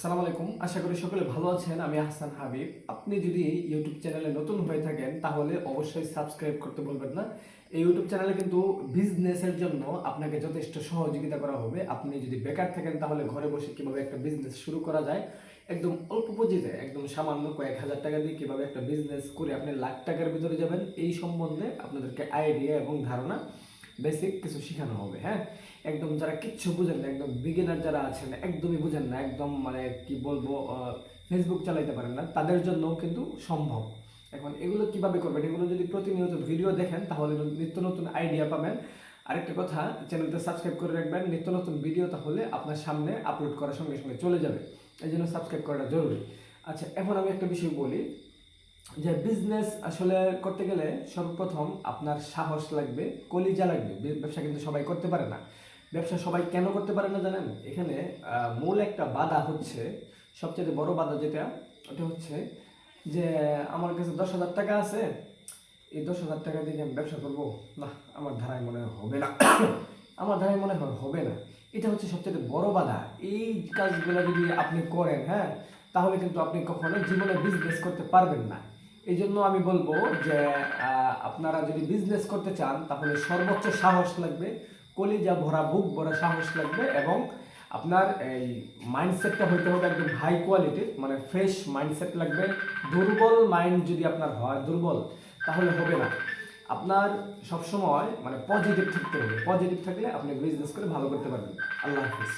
আসসালামু আলাইকুম। আশা করি সকলে ভালো আছেন। আমি হাসান হাবিব। আপনি যদি ইউটিউব চ্যানেলে নতুন হয়ে থাকেন, তাহলে অবশ্যই সাবস্ক্রাইব করতে বলবেন না। এই ইউটিউব চ্যানেলে কিন্তু বিজনেসের জন্য আপনাকে যথেষ্ট সহযোগিতা করা হবে। আপনি যদি বেকার থাকেন, তাহলে ঘরে বসে কীভাবে একটা বিজনেস শুরু করা যায়? একদম অল্প পুঁজিতে, একদম সামান্য কয়েক হাজার টাকা দিয়ে কীভাবে একটা বিজনেস করে আপনি লাখ টাকার ভিতরে যাবেন, এই সম্বন্ধে আপনাদেরকে আইডিয়া এবং ধারণা বেসিক কিছু শেখানো হবে হ্যাঁ? একদম যারা কিচ্ছু বুঝেন না, একদম বিগিনার যারা আছেন, একদমই বুঝেন না, একদম মানে কি বলব ফেসবুক চালাইতে পারেন না, তাদের জন্যও কিন্তু সম্ভব। এখন এগুলো কীভাবে করবেন? এগুলো যদি প্রতিনিয়ত ভিডিও দেখেন, তাহলে নিত্য নতুন আইডিয়া পাবেন। আরেকটা কথা চ্যানেলটা সাবস্ক্রাইব করে রাখবেন। নিত্য নতুন ভিডিও তাহলে আপনার সামনে আপলোড করার সঙ্গে সঙ্গে চলে যাবে। এই জন্য সাবস্ক্রাইব করাটা জরুরি। আচ্ছা এখন আমি একটা বিষয় বলি। যে বিজনেস আসলে করতে গেলে সর্বপ্রথম আপনার সাহস লাগবে, কলিজা লাগবে। ব্যবসা কিন্তু সবাই করতে পারে না। ব্যবসা সবাই কেন করতে পারে না জানেন? এখানে মূল একটা বাধা হচ্ছে সবচেয়ে বড় বাধা যেটা, ওটা হচ্ছে যে আমার কাছে দশ হাজার টাকা আছে, এই দশ হাজার টাকা দিয়ে আমি ব্যবসা করব? না, আমার ধারায় মনে হবে না। আমার ধারায় মনে হবে না। এটা হচ্ছে সবচেয়ে বড় বাধা। এই কাজগুলো যদি আপনি করেন হ্যাঁ তাহলে কিন্তু আপনি কখনো জীবনে বিজনেস করতে পারবেন না। এই জন্য আমি বলব যে আপনারা যদি বিজনেস করতে চান, তাহলে সর্বোচ্চ সাহস লাগবে, কলিজা ভরা বুক ভরা সাহস লাগবে এবং আপনার এই মাইন্ডসেটটা হইতে হবে একদম হাই কোয়ালিটির মানে ফ্রেশ মাইন্ডসেট লাগবে। দুর্বল মাইন্ড যদি আপনার হয়, দুর্বল, তাহলে হবে না। আপনার সবসময় মানে পজিটিভ থাকতে হবে। পজিটিভ থাকলে আপনি বিজনেস করে ভালো করতে পারবেন। আল্লাহ হাফিজ।